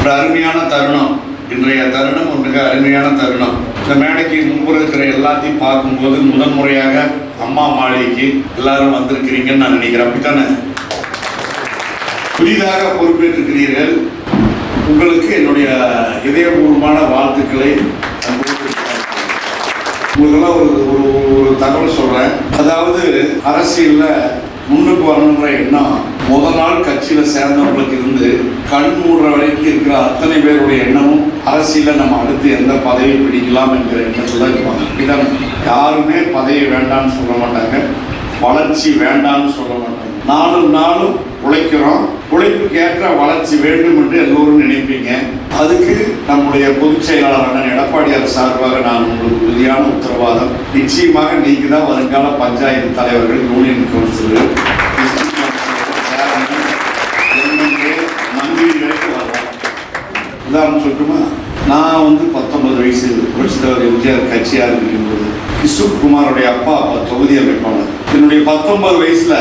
ஒரு அருமையான தருணம். இன்றைய தருணம் ஒரு மிக அருமையான தருணம். இந்த மேடைக்கு முன்பு இருக்கிற எல்லாத்தையும் பார்க்கும்போது முதன் முறையாக அம்மா மாளிகைக்கு எல்லாரும் வந்திருக்கிறீங்கன்னு நான் நினைக்கிறேன். அப்படித்தானே? புதிதாக பொறுப்பேற்றிருக்கிறீர்கள். உங்களுக்கு என்னுடைய இதயபூர்வமான வாழ்த்துக்களை உங்களுக்கெல்லாம் ஒரு ஒரு ஒரு தகவல் சொல்கிறேன் அதாவது அரசியலில் முன்னுக்கு வரணுங்கிற எண்ணம் முத நாள் கட்சியில சேர்ந்தவங்களுக்கு இருந்து கண் மூடுற வரைக்கும் இருக்கிற அத்தனை பேருடைய எண்ணமும் அரசியல நம்ம அடுத்து எந்த பதவி பிடிக்கலாம் என்கிற எண்ணத்துல இருப்பாங்க. அப்படிதான் யாருமே பதவி வேண்டாம்னு சொல்ல மாட்டாங்க. வளர்ச்சி வேண்டாம்னு சொல்ல மாட்டாங்க. நாளும் நாளும் உழைக்கிறோம். உழைப்புக்கு ஏற்ற வளர்ச்சி வேண்டும் என்று எல்லோரும் நினைப்பீங்க. அதுக்கு நம்முடைய பொதுச் செயலாளரான எடப்பாடியார் சார்பாக நான் உங்களுக்கு உறுதியான உத்தரவாதம். நிச்சயமாக நீங்க தான் வருங்கால பஞ்சாயத்து தலைவர்கள் யூனியன் கவுன்சில் எம்ஜிஆர் கட்சியாக இருக்கும்போது கிஷோர் குமாரோடைய அப்பா அப்பா தொகுதி அமைப்பாளர். என்னுடைய பத்தொன்பது வயசுல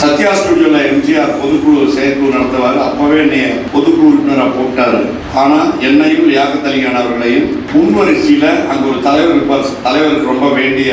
சத்யா ஸ்டுடியோல எம்ஜிஆர் பொதுக்குழு செயற்குழு நடத்துவார். அப்பவே என்னைய பொதுக்குழு உறுப்பினராக போட்டாரு. ஆனா என்னையும் லியாக்கத் அவர்களையும் முன்வரிசையில அங்க ஒரு தலைவர் இருப்பார். தலைவருக்கு ரொம்ப வேண்டிய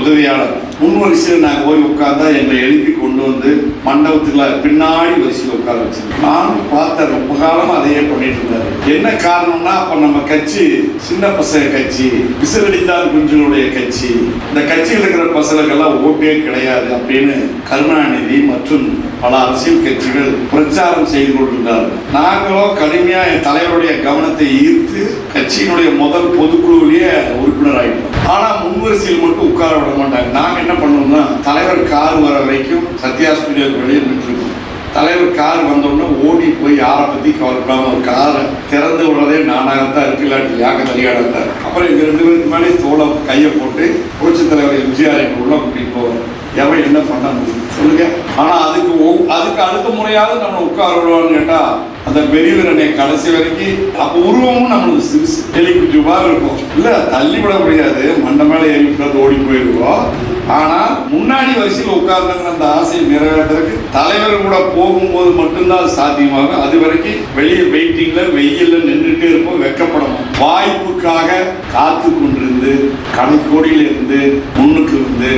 உதவியாளர். முன்வரிசையில் நாங்கள் போய் உட்கார்ந்தா எங்களை எழுப்பி கொண்டு வந்து மண்டபத்துல பின்னாடி வரிசையில் உட்கார வச்சு நானும் பார்த்தேன் ரொம்ப காலமா அதையே பண்ணிட்டு இருந்தாரு. என்ன காரணம்னா அப்ப நம்ம கட்சி சின்ன பசங்க கட்சி விசவெடித்தார் குஞ்சுகளுடைய கட்சி. இந்த கட்சியில் இருக்கிற பசங்களுக்கெல்லாம் ஓட்டே கிடையாது அப்படின்னு கருணாநிதி மற்றும் பல அரசியல் கட்சிகள் பிரச்சாரம் செய்து கொண்டிருந்தார்கள். நாங்களோ கடுமையா என் தலைவருடைய கவனத்தை ஈர்த்து கட்சியினுடைய முதல் பொதுக்குழுவிலேயே உறுப்பினர் ஆயிட்டோம். ஆனா முன்வரிசையில் மட்டும் உட்கார விட மாட்டாங்க. நாங்க என்ன பண்ணுவோம்னா தலைவர் கார் வர வரைக்கும் சத்யா ஸ்டுடியோக்கு வெளியே நின்றுருக்கும். தலைவர் கார் வந்தோடனே ஓடி போய் யாரை பற்றி கவலைப்படாமல் ஒரு காரை திறந்து விடுறதே நானாகத்தான் இருக்கு இல்லாட்டி யாக தனியாடத்தான் அப்புறம் எங்க ரெண்டு பேருக்கு மேலே தோலை கையை போட்டு புரட்சி தலைவர் எம்ஜிஆர் எங்கள் உள்ள கூட்டிகிட்டு போவார். எவன் என்ன பண்ண முடியும்? சொல்லுங்க. ஆனால் அதுக்கு ஓ அதுக்கு அடுத்த முறையாவது நம்ம உட்கார விடுவான்னு கேட்டால் அந்த பெரியவரனை கடைசி வரைக்கும் அப்போ உருவமும் நம்மளுக்கு சிறுசு எலிக்குட்டி இருக்கும். இல்லை தள்ளி விட முடியாது. மண்டை மேலே ஏறி ஓடி போயிடுவோம். ஆனால் முன்னாடி வரிசையில் உட்கார்ந்துங்கிற அந்த ஆசையை நிறைவேற்றுறதுக்கு தலைவர் கூட போகும்போது மட்டும்தான் அது சாத்தியமாகும். அது வரைக்கும் வெளியே வெயிட்டிங்ல வெயில்ல நின்றுட்டே இருப்போம் வெக்கப்படணும். வாய்ப்புக்காக காத்து கொண்டிருந்து கடைக்கோடியில் இருந்து முன்னுக்கு இருந்து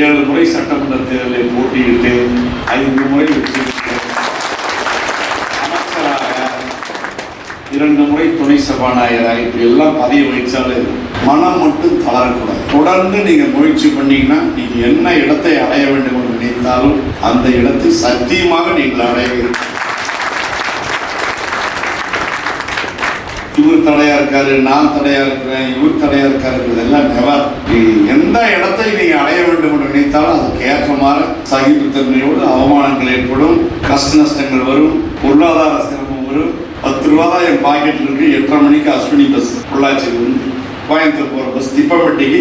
ஏழு முறை சட்டமன்ற தேர்தலை போட்டியிட்டு ஐந்து முறை வெற்றி இரண்டு முறை துணை சபாநாயகராக இப்படி எல்லாம் பதவி வகிச்சாலே மனம் மட்டும் தளரக்கூடாது. தொடர்ந்து நீங்க முயற்சி பண்ணீங்கன்னா நீங்க என்ன இடத்தை அடைய வேண்டும் என்று நினைத்தாலும் அந்த இடத்தை சத்தியமாக நீங்கள் அடைவீர்கள் இவர் தடையா இருக்காரு நான் தடையா இருக்கிறேன் இவர் தடையா இருக்காரு இதெல்லாம் நெவர் எந்த இடத்தை நீங்க அடைய வேண்டும் என்று நினைத்தாலும் அதுக்கு ஏற்றமாறு சகிப்புத்தன்மையோடு அவமானங்கள் ஏற்படும் கஷ்ட நஷ்டங்கள் வரும் பொருளாதார சிரமம் வரும். பத்து ரூபா தான் என் பாக்கெட்ல இருக்கு எட்டரை மணிக்கு அஸ்வினி பஸ் பொள்ளாச்சி கோயம்புத்தூர் போகிற பஸ் திப்பம்பட்டிக்கு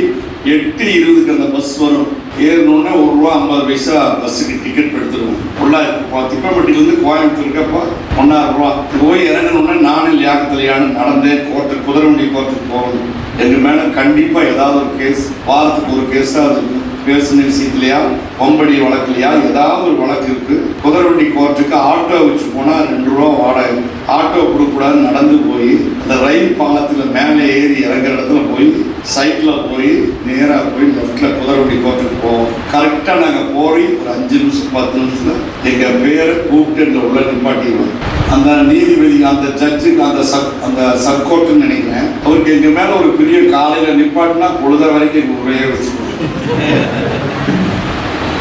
எட்டு இருபதுக்கு அந்த பஸ் வரும். ஏறினோடனே ஒரு ரூபா ஐம்பது பைசா பஸ்ஸுக்கு டிக்கெட் எடுத்துருவோம் பொள்ளாச்சி திப்பம்பட்டிலேருந்து கோயம்புத்தூருக்கப்போ ஒன்றாயிரம் ரூபா. போய் இறங்கணுன்னே நானும் லியாக்கத்திலையானு நடந்தேன். கோர்ட்டு குதிரைவண்டி கோர்ட்டுக்கு போகணும். எங்கள் மேலே கண்டிப்பாக ஏதாவது ஒரு கேஸ் வாரத்துக்கு ஒரு கேஸாக அது பேசுன விஷயத்துலையா பொம்படி வழக்குலையா ஏதாவது ஒரு வழக்கு இருக்கு. குதிரவண்டி கோர்ட்டுக்கு ஆட்டோ வச்சு போனால் ரெண்டு ரூபா வாடகை. ஆட்டோ கொடுக்கக்கூடாது நடந்து போய் அந்த ரயில் பாலத்தில் மேலே ஏறி இறங்குற இடத்துல போய் சைட்டில் போய் நேராக போய் லெஃப்டில் குதிரவண்டி கோர்ட்டுக்கு போவோம் கரெக்டாக நாங்கள் போய் ஒரு அஞ்சு நிமிஷம் பத்து நிமிஷத்தில் எங்கள் பேரை கூப்பிட்டு எங்க உள்ள நிப்பாட்டிடுவோம். அந்த நீதிபதி அந்த ஜட்ஜுக்கு அந்த சப் அந்த சர்க்கோட்டுன்னு நினைக்கிறேன். அவருக்கு எங்கள் மேலே ஒரு பெரிய காலையில் நிப்பாட்டினா பொழுத வரைக்கும் எங்கள் உரையே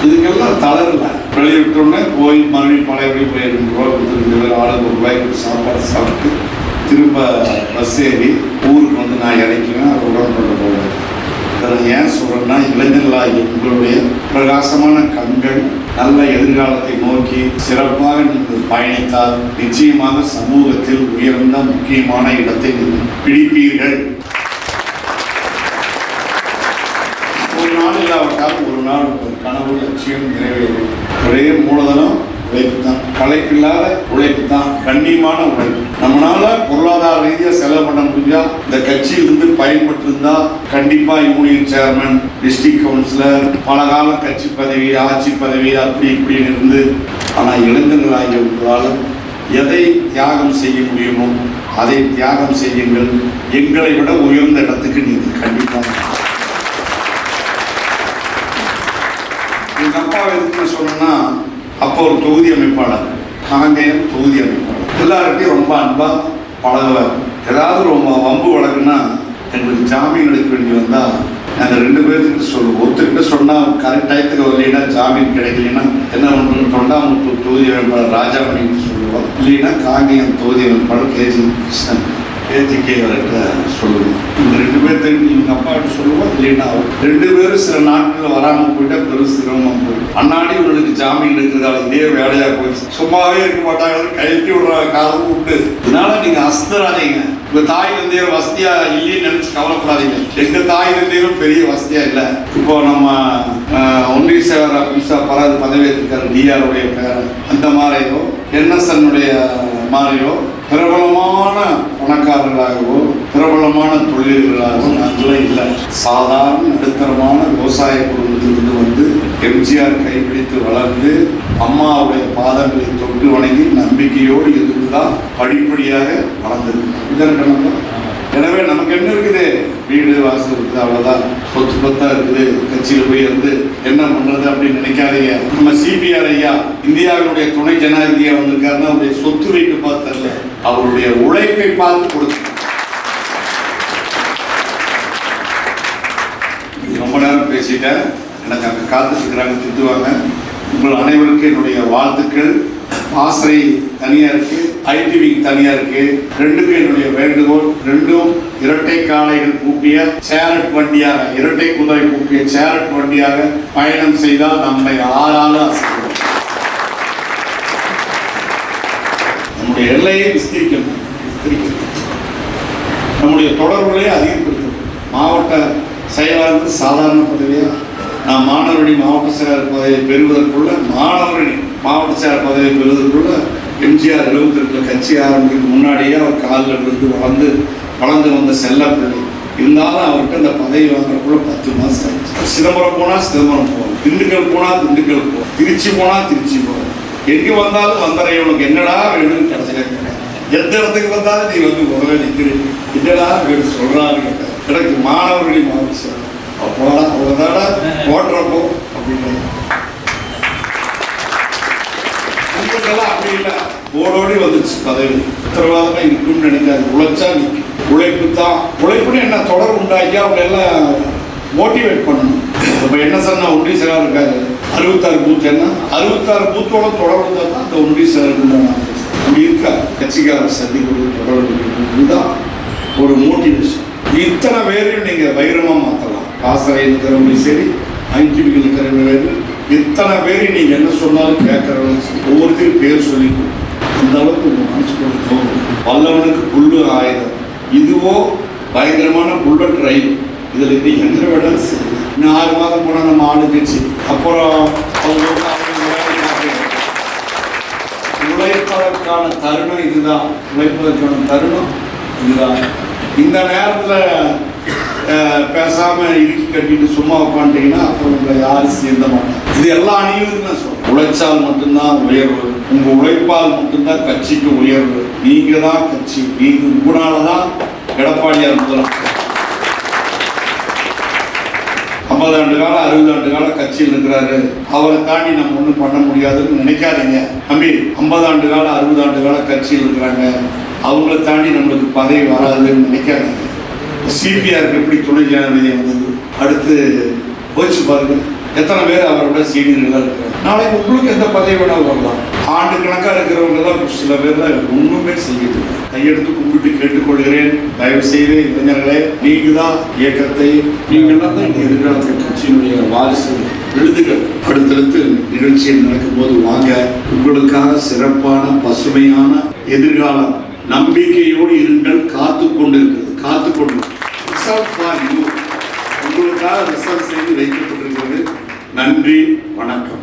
இதுக்கெல்லாம் தளரல. வெளியே விட்டோடனே போய் மறுபடியும் பழையபடி போய் ரெண்டு ரூபா கொடுத்து ரெண்டு பேர் ஆளுக்கு ஒரு ரூபாய்க்கு சாப்பாடு சாப்பிட்டு திரும்ப பஸ் ஏறி ஊருக்கு வந்து நான் இறக்கிவேன் அதை உடன்பட போவேன் இதில் ஏன் சொல்கிறேன்னா இளைஞர்களாகிய உங்களுடைய பிரகாசமான கண்கள் நல்ல எதிர்காலத்தை நோக்கி சிறப்பாக நீங்கள் பயணித்தால் நிச்சயமாக சமூகத்தில் உயர்ந்த முக்கியமான இடத்தை நீங்கள் பிடிப்பீர்கள். ஒரு நாள் இல்லாவிட்டால் ஒரு நாள் உங்கள் கனவு லட்சியம் நிறைவேறும். ஒரே மூலதனம் உழைப்பு தான் களைப்பில்லாத உழைப்பு தான் கண்ணியமான உழைப்பு நம்மளால பொருளாதார ரீதியாக செலவு பண்ண முடிஞ்சா இந்த கட்சி வந்து பயன்பட்டு இருந்தா கண்டிப்பா யூனியன் சேர்மன் டிஸ்ட்ரிக்ட் கவுன்சிலர் பல கால கட்சி பதவி ஆட்சி பதவி அப்படி இப்படின்னு இருந்து ஆனா இளைஞர்களாகிய உங்களால் எதை தியாகம் செய்ய முடியுமோ அதை தியாகம் செய்யுங்கள். எங்களை விட உயர்ந்த இடத்துக்கு நீங்கள் கண்டிப்பாக எங்கள் அப்பா எதுக்குன்னு சொன்னா அப்போ ஒரு தொகுதி அமைப்பாளர். காங்கேயம் தொகுதி அமைப்பாளர் எல்லார்கிட்டையும் ரொம்ப அன்பாக பழகுவார் ஏதாவது ரொம்ப வம்பு வழக்குன்னா எங்களுக்கு ஜாமீன் எடுக்க வேண்டி வந்தால் நாங்கள் ரெண்டு பேர்த்துக்கிட்ட சொல்லுவோம். ஒருத்தர்கிட்ட சொன்னால் கரெக்ட் டயத்துக்கு வரலைன்னா ஜாமீன் கிடைக்கலன்னா என்ன பண்ணுறோம் தொண்டாமுத்தூர் தொகுதி அமைப்பாளர் ராஜாமணின்னு சொல்லுவோம். இல்லைன்னா காங்கேயம் தொகுதி அமைப்பாளர் கேஜி கிருஷ்ணன். கேஜிகே அவர்கிட்ட சொல்லுவோம் இந்த ரெண்டு பேர் தெரிஞ்சு எங்கள் அப்பாகிட்ட சொல்லுவோம் இல்லைன்னா ரெண்டு பேரும் சில நாட்கள் வராமல் போயிட்டா பெரும் சிரமம் போயிடும். அண்ணாடி இவர்களுக்கு ஜாமீன் இருக்கிறதால இதே வேலையாக போயிடுச்சு சும்மாவே இருக்க மாட்டாங்க கைட்டி விடுற காலம் உண்டு இதனால நீங்கள் அஸ்தராதீங்க. உங்க தாய் தந்தையர் வசதியா இல்லைன்னு நினைச்சு கவலைப்படாதீங்க. எங்க தாய் தந்தையரும் பெரிய வசதியா இல்ல. இப்போ நம்ம ஒன்றிய சேவர் அமித்ஷா பராது பதவியேற்றிருக்காரு டிஆருடைய பேரன் அந்த மாதிரியோ என்எஸ்என்னுடைய மாதிரியோ பிரபலமான பணக்காரர்களாகவோ பிரபலமான தொழில்களாகவோ நாங்களும் இல்லை. சாதாரண நடுத்தரமான விவசாய குடும்பத்திலிருந்து வந்து எம்ஜிஆர் கைப்பிடித்து வளர்ந்து அம்மாவுடைய பாதங்களை தொட்டு வணங்கி நம்பிக்கையோடு இருந்துதான் படிப்படியாக வளர்ந்திருக்கு இதற்கு எனவே நமக்கு என்ன இருக்குது? வீடு வாசல் இருக்குது அவ்வளோதான் சொத்து பத்தா இருக்குது. கட்சியில் போய் வந்து என்ன பண்றது அப்படின்னு நினைக்காதீங்க. நம்ம சிபிஆர் ஐயா இந்தியாவினுடைய துணை ஜனாதிபதியா வந்திருக்காருன்னா அவருடைய சொத்து வைத்து பார்த்தல அவருடைய உழைப்பை பார்த்து கொடுத்து. ரொம்ப நேரம் பேசிட்டேன். எனக்கு அங்கே காத்துட்டு இருக்கிறாங்க திட்டுவாங்க. உங்கள் அனைவருக்கும் என்னுடைய வாழ்த்துக்கள். ஆசிரை தனியா இருக்கு ஐடிவி தனியாக தனியா இருக்கு. ரெண்டுக்கும் என்னுடைய வேண்டுகோள். ரெண்டும் இரட்டை காளைகள் கூப்பிய சேரட் வண்டியாக இரட்டை குதிரை கூப்பிய சேரட் வண்டியாக பயணம் செய்தால் நம்மை ஆளால அசைக்கிறோம் நம்முடைய எல்லையை விஸ்தரிக்கணும் விஸ்தரிக்கணும் நம்முடைய தொடர்புகளை அதிகப்படுத்தணும் மாவட்ட செயலாளர் சாதாரண பதவியா? நான் மாணவரணி மாவட்ட செயலாளர் பதவியை பெறுவதற்குள்ள மாணவரணி மாவட்ட செயலாளர் பதவியை பெறுவதற்குள்ள எம்ஜிஆர் எழுபத்தி ரெண்டில் கட்சி ஆரம்பிக்கிறதுக்கு முன்னாடியே அவர் காலில் விழுந்து வளர்ந்து வளர்ந்து வந்த செல்ல இருந்தாலும் அவர்கிட்ட அந்த பதவி வாங்குறதுக்குள்ள பத்து மாதம் ஆயிடுச்சு. சிதம்பரம் போனால் சிதம்பரம் போகும் திண்டுக்கல் போனால் திண்டுக்கல் போகும் திருச்சி போனால் திருச்சி போகும் எங்கே வந்தாலும் வந்தரை உனக்கு என்னடா வேணும்னு கடைசியில் கேட்டேன் எந்த இடத்துக்கு வந்தாலும் நீ வந்து முதல்ல நிற்கிறேன் என்னடா வேணும் சொல்கிறான்னு கேட்டேன் எனக்கு மாணவர்களின் மாவட்ட செயலாளர் அப்போடா அவ்வளோதாடா ஓட்டுறப்போ அப்படின்னு அப்படி இல்லை. ஓடோடி வந்துச்சு. பதவி உத்தரவாதமாக இருக்கும்னு நினைக்காது உழைச்சா நிற்கும் உழைப்பு தான். உழைப்புன்னு என்ன தொடர் உண்டாக்கி அவங்க எல்லாம் மோட்டிவேட் பண்ணணும். இப்போ என்ன சார் ஒன்றிய செயலாளர் இருக்காரு. அறுபத்தாறு பூத் என்ன? அறுபத்தாறு பூத்தோட தொடர்பு தான் அந்த ஒன்றிய செயலருக்கு உண்டான அப்படி இருக்கா கட்சிக்காரர் சந்திப்பு தொடர்பு இதுதான் ஒரு மோட்டிவேஷன் இத்தனை பேரையும் நீங்கள் வைரமா மாற்றலாம் ஆசிரியர் இருக்கிறவங்களும் சரி ஐடிபிகள் இருக்கிறவங்க வேறு இத்தனை பேரையும் நீங்கள் என்ன சொன்னாலும் கேட்கறவங்க ஒவ்வொருத்தரும் பேர் சொல்லி அந்த அளவுக்கு உங்க மனசுக்குள்ள தோணும் வல்லவனுக்கு புல்லு ஆயுதம். இதுவோ பயங்கரமான புல்லட் ரயில். இதில் இருந்து எந்த வேணாலும் இன்னும் ஆறு மாதம் போனால் நம்ம ஆளுங்கட்சி அப்புறம் அவங்க உழைப்பதற்கான தருணம் இதுதான். உழைப்பதற்கான தருணம் இதுதான். இந்த நேரத்தில் பேசாமல் பேசாம இறுக்கி கட்டிட்டு சும்மா உட்காந்துட்டீங்கன்னா அப்புறம் உங்களை யாரும் சேர்ந்த மாட்டாங்க. இது எல்லா அணியும் நான் சொல்றேன். உழைச்சால் மட்டும்தான் உயர்வு. உங்க உழைப்பால் மட்டும்தான் கட்சிக்கு உயர்வு. நீங்க தான் கட்சி. நீங்க உங்களால தான் எடப்பாடியார் முதலமைச்சர் ஐம்பது ஆண்டு காலம் அறுபது ஆண்டு காலம் கட்சியில் இருக்கிறாரு. அவரை தாண்டி நம்ம ஒன்றும் பண்ண முடியாதுன்னு நினைக்காதீங்க. தம்பி ஐம்பது ஆண்டு காலம் அறுபது ஆண்டு காலம் கட்சியில் இருக்கிறாங்க. அவங்கள தாண்டி நம்மளுக்கு பதவி வராதுன்னு நினைக்காதீங்க. சிபிஆருக்கு எப்படி துணை ஜனாதிபதி வந்தது? அடுத்து போச்சு பாருங்க. எத்தனை பேர் அவரோட சீனியர்களாக இருக்கிறாங்க நாளைக்கு உங்களுக்கு எந்த பதவி வேணாலும் வரலாம். ஆண்டு கணக்காக இருக்கிறவங்க தான் சில பேர் தான் ஒன்றுமே செய்யுது கையெடுத்து கும்பிட்டு கேட்டுக்கொள்கிறேன். தயவு செய்து இளைஞர்களே நீங்க தான் இயக்கத்தை நீங்கள் தான் இந்த எதிர்காலத்தில் கட்சியினுடைய வாரிசு விழுதுகள் அடுத்தடுத்து நிகழ்ச்சியில் நடக்கும்போது வாங்க. உங்களுக்காக சிறப்பான பசுமையான எதிர்காலம். நம்பிக்கையோடு இருங்கள். காத்து கொண்டிருக்கிறது. காத்து கொண்டு உங்களுக்காக ரிசர்வ் செய்து வைக்கப்பட்டிருக்கிறது. நன்றி வணக்கம்.